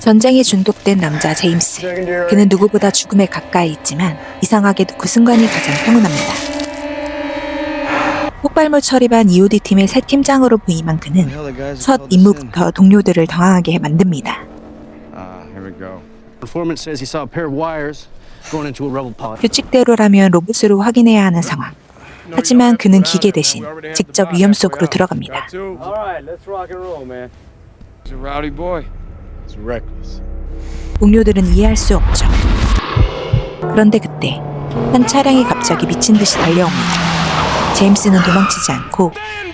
전쟁에 중독된 남자 제임스. 그는 누구보다 죽음에 가까이 있지만 이상하게도 그 순간이 가장 평온합니다. 폭발물 처리반 EOD 팀의 새 팀장으로 부임한 그는 첫 임무부터 동료들을 당황하게 만듭니다. 규칙대로라면 로봇으로 확인해야 하는 상황. 하지만 그는 기계 대신 직접 위험 속으로 들어갑니다. 동료들은 이해할 수 없죠. 그런데 그때 한 차량이 갑자기 미친 듯이 달려옵니다. 제임스는 도망치지 않고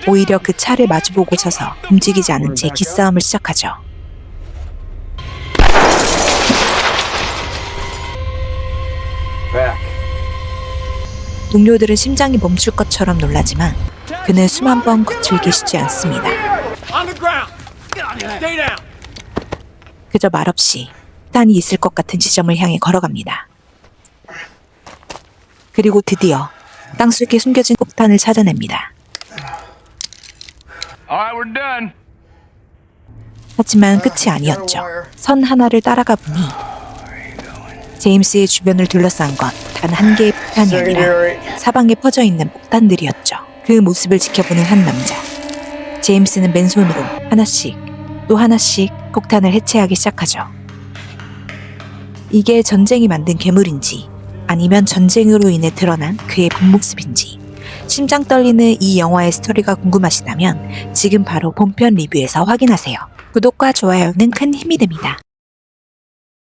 오히려 그 차를 마주보고 서서 움직이지 않은 채 기싸움을 시작하죠. 동료들은 심장이 멈출 것처럼 놀라지만 그는 숨 한 번 거칠게 쉬지 않습니다. 그저 말없이 폭탄이 있을 것 같은 지점을 향해 걸어갑니다. 그리고 드디어 땅속에 숨겨진 폭탄을 찾아냅니다. All right, we're done. 하지만 끝이 아니었죠. 선 하나를 따라가 보니 제임스의 주변을 둘러싼 건 단 한 개의 폭탄이 아니라 사방에 퍼져 있는 폭탄들이었죠. 그 모습을 지켜보는 한 남자. 제임스는 맨손으로 하나씩 또 하나씩 폭탄을 해체하기 시작하죠. 이게 전쟁이 만든 괴물인지 아니면 전쟁으로 인해 드러난 그의 본 모습인지 심장 떨리는 이 영화의 스토리가 궁금하시다면 지금 바로 본편 리뷰에서 확인하세요. 구독과 좋아요는 큰 힘이 됩니다.